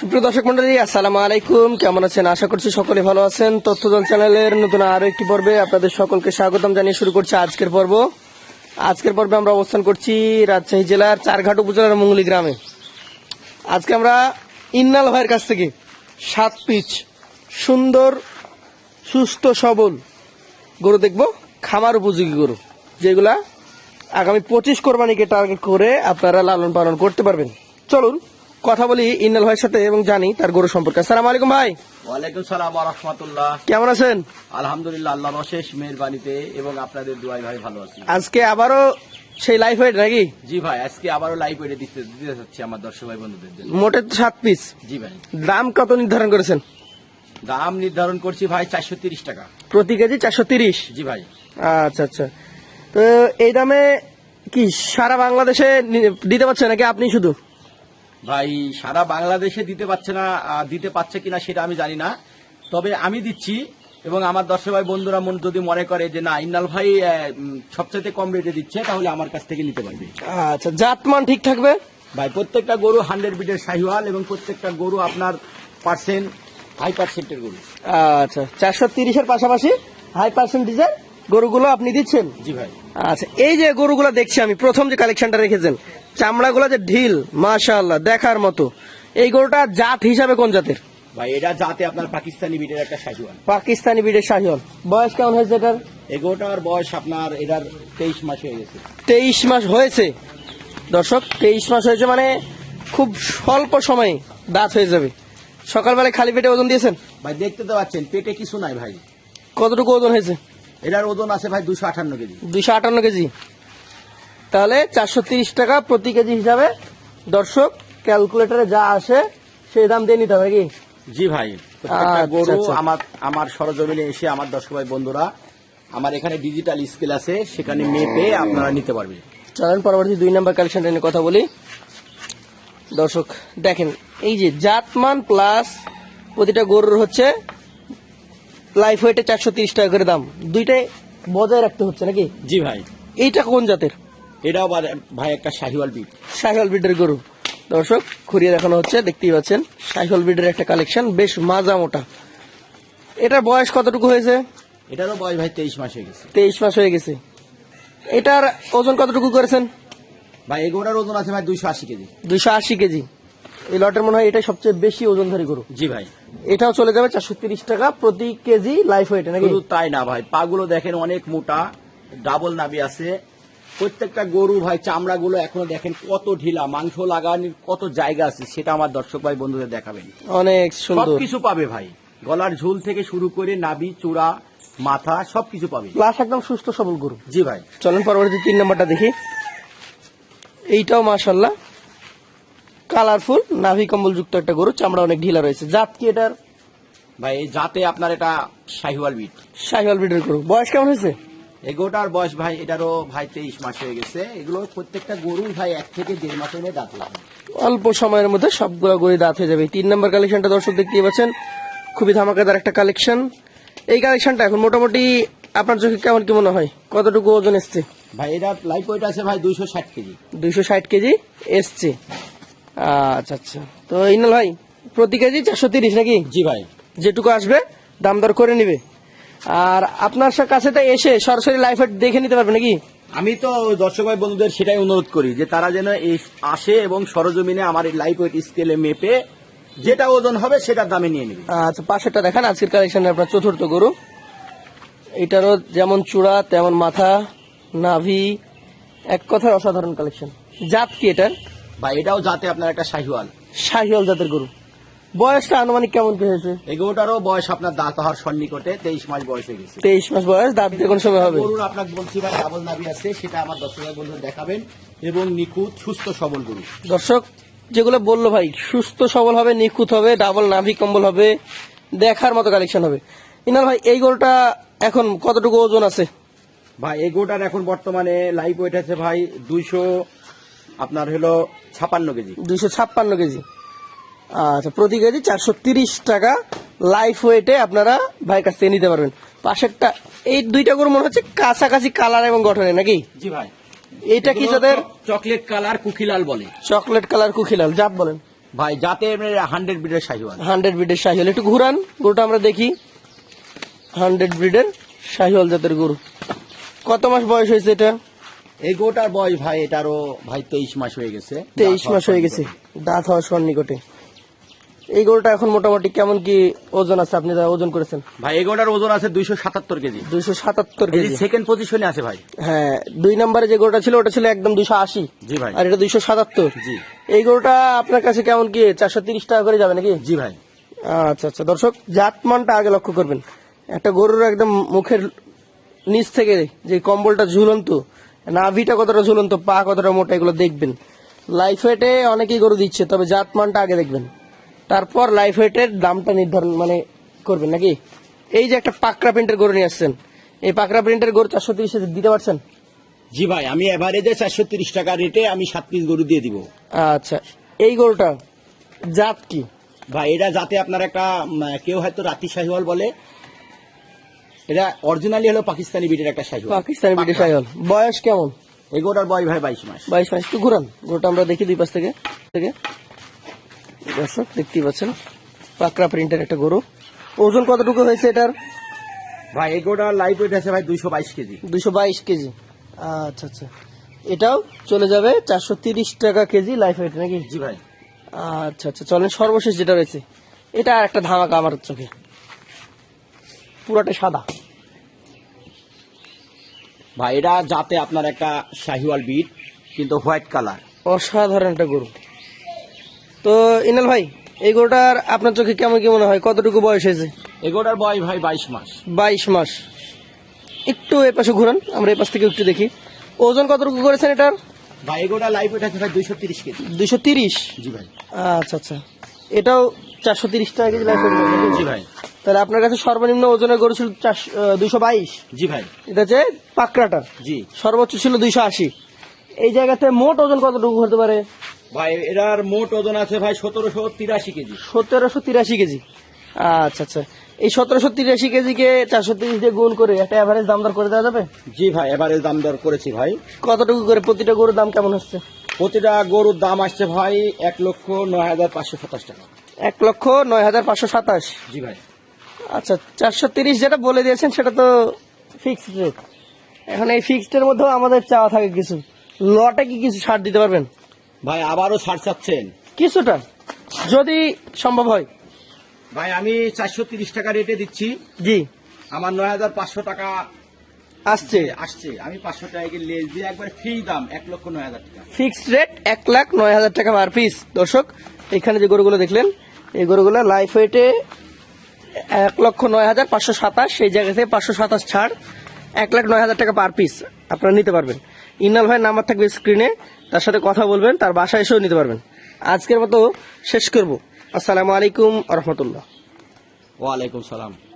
সুপ্রিয় দর্শক মন্ডলী, আসসালামু আলাইকুম। কেমন আছেন? আশা করছি সকলে ভালো আছেন। তথ্যজন চ্যানেলের নতুন আরও একটি পর্বে আপনাদের সকলকে স্বাগতম জানিয়ে শুরু করছি আজকের পর্ব। আজকের পর্বে আমরা অবস্থান করছি রাজশাহী জেলার চারঘাট উপজেলার মুঙ্গলি গ্রামে। আজকে আমরা ইন্নাল ভাইয়ের কাছ থেকে সাত পিচ সুন্দর, সুস্থ, সবল গরু দেখব। খামার উপযোগী গরু, যেগুলা আগামী পঁচিশ কোরবানিকে টার্গেট করে আপনারা লালন পালন করতে পারবেন। চলুন কথা বলি ইন্নাল ভাইয়ের সাথে এবং জানি তার গরু সম্পর্কে। আসসালাম আলাইকুম ভাই। ওয়ালাইকুম সালাম রহমতুল্লাহ। কেমন আছেন? আলহামদুলিল্লাহ আল্লাহর অশেষ মেহরবানিতে এবং আপনাদের দুয়াই ভাই ভালো আছি। আজকে আবারও সেই লাইফ হয়ে নাকি? জি ভাই আজকে আবারও লাইভ করে দিতে দিতে চাচ্ছি আমার দর্শক ভাই বন্ধুদের জন্য। মোটে সাত পিস জি ভাই। দাম কত নির্ধারণ করেছেন? দাম নির্ধারণ করছি ভাই চারশো তিরিশ টাকা। প্রতি কেজি চারশো তিরিশ? জি ভাই। আচ্ছা আচ্ছা। তো এই দামে কি সারা বাংলাদেশে দিতে পারছে নাকি আপনি শুধু? ভাই সারা বাংলাদেশে দিতে পারছে না দিতে পারছে কিনা সেটা আমি জানি না। তবে আমি দিচ্ছি এবং আমার দর্শক ভাই বন্ধুরা মন যদি মনে করে যে না ইন্নাল ভাই সবচাইতে কম রেটে দিচ্ছে তাহলে আমার কাছ থেকে নিতে পারবে। আচ্ছা জাতমান ঠিক থাকবে? ভাই প্রত্যেকটা গরু হান্ড্রেড বিটের শাহিওয়াল এবং প্রত্যেকটা গরু আপনার পার্সেন্ট হাই পার্সেন্টের গরু। আচ্ছা চারশো তিরিশের পাশাপাশি হাই পার্সেন্টেজের গরুগুলো আপনি দিচ্ছেন? জি ভাই। আচ্ছা এই যে গরুগুলো দেখছি আমি প্রথম যে কালেকশনটা রেখেছেন চামড়াগুলো যে ঢিল মাশাআল্লাহ দেখার মতো। এই গরুটা জাত হিসাবে কোন জাতের? ভাই এটা যাতে আপনার পাকিস্তানি বিটের একটা শাহিওয়াল। পাকিস্তানি বিডের শাহিওয়াল। বয়স কেমন হয়েছে এটার? এই গরুটার বয়স আপনার এটার তেইশ মাস হয়ে গেছে। তেইশ মাস হয়েছে। দর্শক তেইশ মাস হয়েছে মানে খুব স্বল্প সময়ে দাঁত হয়ে যাবে। সকালবেলায় খালি পেটে ওজন দিয়েছেন? ভাই দেখতে তো পাচ্ছেন পেটে কিছু নাই ভাই। কতটুকু ওজন হয়েছে? এটার ওজন আছে ভাই দুশো আটান্ন কেজি। দুশো আটান্ন কেজি। তাহলে চারশো তিরিশ টাকা প্রতি কেজি হিসাবে। দর্শক ক্যালকুলেটরে যা আসে সেই দাম দিয়ে নিতে হবে কি? জি ভাই আচ্ছা, গরু আচ্ছা। আমার আমার সরজমিনে এসে আমার দর্শক ভাই বন্ধুরা আমার এখানে ডিজিটাল স্কেল আছে সেখানে মেপে আপনারা নিতে পারবেন চলেন পরবর্তী দুই নম্বর কালেকশনটা নিয়ে কথা বলি। দর্শক দেখেন এই যে জাতমান প্লাস প্রতিটা গরুর হচ্ছে লাইফ ওয়েটে চারশো তিরিশ টাকা করে দাম। দুইটাই বজায় রাখতে হচ্ছে নাকি? জি ভাই। এইটা কোন জাতের? এটাও বা- ভাই একটা শাহিওয়াল বিট। শাহিওয়াল ব্রিডের গরু। দর্শক ঘুরিয়ে দেখানো হচ্ছে দেখতেই পাচ্ছেন শাহিওয়াল ব্রিডের একটা কালেকশন বেশ মাজা মোটা। এটার বয়স কতটুকু হয়েছে? এটারও বয়স ভাই তেইশ মাস হয়ে গেছে। তেইশ মাস হয়ে গেছে। এটার ওজন কতটুকু করেছেন? ভাই এই গরুটার ওজন আছে ভাই দুইশো আশি কেজি। দুইশো আশি কেজি। এই লটের মনে হয় এটাই সবচেয়ে বেশি ওজনধারী গরু। জি ভাই। এটাও চলে যাবে চারশো তিরিশ টাকা প্রতি কেজি লাইফ ওয়েটে নাকি? শুধু তাই না ভাই পাগুলো দেখেন অনেক মোটা ডাবল নাবি আছে। প্রত্যেকটা গরু ভাই চামড়াগুলো এখনও দেখেন কত ঢিলা মাংস লাগানোর কত জায়গা আছে সেটা আমার দর্শক ভাই বন্ধুদের দেখাবেন। অনেক সুন্দর। সবকিছু পাবে ভাই গলার ঝুল থেকে শুরু করে নাবি চূড়া মাথা সবকিছু পাবে। প্লাস একদম সুস্থ সবল গরু। জি ভাই। চলেন পরবর্তী তিন নম্বরটা দেখি। এইটাও মাশাল্লাহ কালারফুল নাভি কম্বল যুক্ত একটা গরু চামড়া অনেক ঢিলা রয়েছে। জাত কি এটার? ভাই জাতে আপনার এটা শাহিওয়াল বিট। শাহিওয়াল ব্রিডের গরু। বয়স কেমন হয়েছে? এগোটার বয়স ভাই এটারও ভাই তেইশ মাস হয়ে গেছে। এগুলো প্রত্যেকটা গরু ভাই এক থেকে দেড় মাসের মধ্যে দাঁত লাগবে অল্প সময়ের মধ্যে সবগুলো গরু দাঁত হয়ে যাবে। তিন নম্বর কালেকশনটা দর্শক দেখতেই পাচ্ছেন খুবই ধামাকাদার একটা কালেকশন। এই কালেকশনটা এখন মোটামুটি আপনার চোখে কেমন কি মনে হয়? কতটুকু ওজন এসছে? ভাই এটা লাইফ ওয়েট আছে ভাই দুইশো ষাট কেজি। দুইশো ষাট কেজি এসছে। আচ্ছা আচ্ছা। তো ইনাল ভাই প্রতি কেজি চারশো তিরিশ নাকি? জি ভাই। যেটুকু আসবে দাম দর করে নিবে। আর আপনার কাছে তো এসে সরাসরি লাইফ দেখে নিতে পারবে নাকি? আমি তো দর্শক ভাই বন্ধুদের সেটাই অনুরোধ করি যে তারা যেন আসে এবং সরজমিনে আমার এই লাইফ ওয়েট স্কেলে মেপে যেটা ওজন হবে সেটার দামে নিয়ে নেবে। আচ্ছা পাশেরটা দেখান আজকের কালেকশনে আপনার চতুর্থ গরু। এটারও যেমন চূড়া তেমন মাথা নাভি এক কথার অসাধারণ কালেকশন জাত কি এটার? বা এটাও জাতে আপনার একটা শাহিওয়াল। শাহিওয়াল জাতের গরু। বয়সটা আনুমানিক কেমন কি হয়েছে? এগুলোটারও বয়স আপনার দাঁত হওয়ার সন্নিকটে তেইশ মাস বয়স হয়ে গেছে। তেইশ মাস বয়স দাঁত যে কোনো সময় হবে? গরুর আপনাকে বলছি ভাই ডাবল নাভি আছে সেটা আমার দর্শক ভাই বন্ধুদের দেখাবেন। এবং নিখুঁত সুস্থ সবল গরু। দর্শক যেগুলো বলল ভাই সুস্থ সবল হবে নিখুঁত হবে ডাবল নাভি কম্বল হবে দেখার মতো কালেকশন হবে। ইনাল ভাই এই গরুটা এখন কতটুকু ওজন আছে? ভাই এই গরুটার এখন বর্তমানে লাইফ ওয়েট আছে ভাই দুইশো আপনার হলো ছাপান্ন কেজি। দুইশো ছাপ্পান্ন কেজি। আচ্ছা প্রতি কেজি চারশো তিরিশ টাকা লাইফ ওয়েটে আপনারা ভাইয়ের কাছ থেকে নিতে পারবেন। পাশেরটা এই দুইটা গরু মনে হচ্ছে কাছাকাছি কালার এবং গঠনে নাকি? জি ভাই। এইটা কি যাদের চকলেট কালার কুকিলাল বলে। চকলেট কালার কুখিলাল জাত বলেন। ভাই যাতে হান্ড্রেড বিডের শাহিওয়াল হান্ড্রেড ব্রিডের শাহিওয়াল একটু ঘুরান গরুটা আমরা দেখি। হান্ড্রেড ব্রিডের শাহিওয়াল জাতের গরু। কত মাস বয়স হয়েছে এটা? এই গোটার বয়স ভাই এটারও ভাই তেইশ মাস হয়ে গেছে। তেইশ মাস হয়ে গেছে। দাঁত হওয়ার সন্নিকটে। এই গরুটা এখন মোটামুটি কেমন কি ওজন আছে? আপনি ওজন করেছেন। ভাই এই গোটার ওজন আছে দুইশো সাতাত্তর কেজি। দুইশো সাতাত্তর কেজি। সেকেন্ড পজিশনে আছে ভাই। হ্যাঁ দুই নম্বরে যে গরুটা ছিল ওটা ছিল একদম দুইশো আশি। জি ভাই। আর এটা দুইশো সাতাত্তর। জি। এই গরুটা আপনার কাছে কেমন কি চারশো তিরিশ টাকা করে যাবে নাকি? জি ভাই। আচ্ছা আচ্ছা। দর্শক জাতমানটা আগে লক্ষ্য করবেন। একটা গরুর একদম মুখের নিচ থেকে যে কম্বলটা ঝুলন্ত নাভিটা কতটা ঝুলন্ত পা কতটা মোটা এগুলো দেখবেন। লাইফ ওয়েটে অনেকেই গরু দিচ্ছে তবে জাতমানটা আগে দেখবেন। তারপর লাইফ ওয়েটের দামটা নির্ধারণ মানে করবেন নাকি? এই যে একটা পাকড়া প্রিন্টের গরু নিয়ে আসছেন এই পাকড়া প্রিন্টের গরু চারশো তিরিশে দিতে পারছেন? জি ভাই আমি এভারেজে চারশো তিরিশ টাকা রেটে আমি সাত পিস গরু দিয়ে দিব। আচ্ছা এই গরুটা জাত কি? ভাই এটা যাতে আপনার একটা কেউ হয়তো রাতি শাহিওয়াল বলে। এটা অরিজিনালি হলো পাকিস্তানি বিটের একটা শাহিওয়াল। পাকিস্তানি বিটের আইহল বয়স কেমন? এই গোটার বয়স ভাই বাইশ মাস। বাইশ মাস একটু ঘুরান। গরুটা আমরা দেখি দুই পাশ থেকে। থেকে। দর্শক দেখতেই পাচ্ছেন পাকড়া প্রিন্টের একটা গরু। ওজন কতটুকু হয়েছে এটার? ভাই এই গোটার লাইফ ওয়েট আছে ভাই দুইশো বাইশ কেজি। দুইশো বাইশ কেজি। আচ্ছা আচ্ছা। এটাও চলে যাবে চারশো তিরিশ টাকা কেজি লাইফ ওয়েট নাকি? জি ভাই। আচ্ছা আচ্ছা চলেন সর্বশেষ যেটা রয়েছে। এটা আর একটা ধামাকা আমার চোখে। পুরোটা সাদা। ভাই এটা যাতে আপনার একটা শাহিওয়াল বিট কিন্তু হোয়াইট কালার অসাধারণ একটা গরু। তো ইনাল ভাই এই গরুটার আপনার চোখে কেমন কি মনে হয়? কতটুকু বয়স হয়েছে? এই গোটার বয়স ভাই বাইশ মাস। বাইশ মাস। একটু এ পাশে ঘুরান আমরা এই পাশ থেকে একটু দেখি। ওজন কতটুকু করেছেন এটার? ভাই এই গোটার লাইফ আছে ভাই দুইশো তিরিশ কেজি। দুইশো তিরিশ? জি ভাই। আচ্ছা আচ্ছা। এটাও চারশো তিরিশ টাকা কেজি লাইফ জি ভাই। তাহলে আপনার কাছে সর্বনিম্ন ওজনের গরু ছিল দুইশো বাইশ। জি ভাই। এটা হচ্ছে পাকড়াটা জি। সর্বোচ্চ ছিল দুইশো আশি। এই জায়গাতে মোট ওজন কতটুকু হতে পারে? ভাই এটার মোট ওজন আছে ভাই সতেরোশো তিরাশি কেজি। সতেরোশো তিরাশি কেজি। আচ্ছা আচ্ছা। এই সতেরোশো তিরাশি কেজিকে চারশো তিরিশ দিয়ে গুণ করে একটা অ্যাভারেজ দাম দর করে দেওয়া যাবে? জি ভাই এভারেজ দাম দর করেছি ভাই। কতটুকু করে প্রতিটা গরুর দাম কেমন হচ্ছে? প্রতিটা গরুর দাম আসছে ভাই এক লক্ষ নয় হাজার পাঁচশো সাতাশ টাকা। এক লক্ষ নয় হাজার পাঁচশো সাতাশ। জি ভাই। আচ্ছা চারশো তিরিশ যেটা বলে দিয়েছেন সেটা তো ফিক্সড রেট এখন এই ফিক্সডের মধ্যেও আমাদের চাওয়া থাকে কিছু। লটে কি কিছু ছাড় দিতে পারবেন? ভাই আবারও ছাড় চাচ্ছেন? কিছুটা যদি সম্ভব হয়। ভাই আমি চারশো তিরিশ টাকা রেটে দিচ্ছি। জি। আমার নয় হাজার পাঁচশো টাকা আসছে। আসছে। আমি পাঁচশো টাকা লেস দিয়ে একবার ফ্রি দাম এক লক্ষ নয় হাজার টাকা। ফিক্সড রেট এক লাখ নয় হাজার টাকা পার পিস দর্শক এখানে যে গরুগুলো দেখলেন এই গরুগুলো লাইফ ওয়েটে এক লক্ষ নয় হাজার পাঁচশো সাতাশ সেই জায়গা থেকে পাঁচশো সাতাশ ছাড় এক লাখ নয় হাজার টাকা পার পিস আপনারা নিতে পারবেন। ইন্নাল ভাইয়ের নাম্বার থাকবে স্ক্রিনে তার সাথে কথা বলবেন, তার বাসায় এসেও নিতে পারবেন। আজকের মতো শেষ করব। আসসালামু আলাইকুম রহমতুল্লাহ। ওয়ালাইকুম সালাম।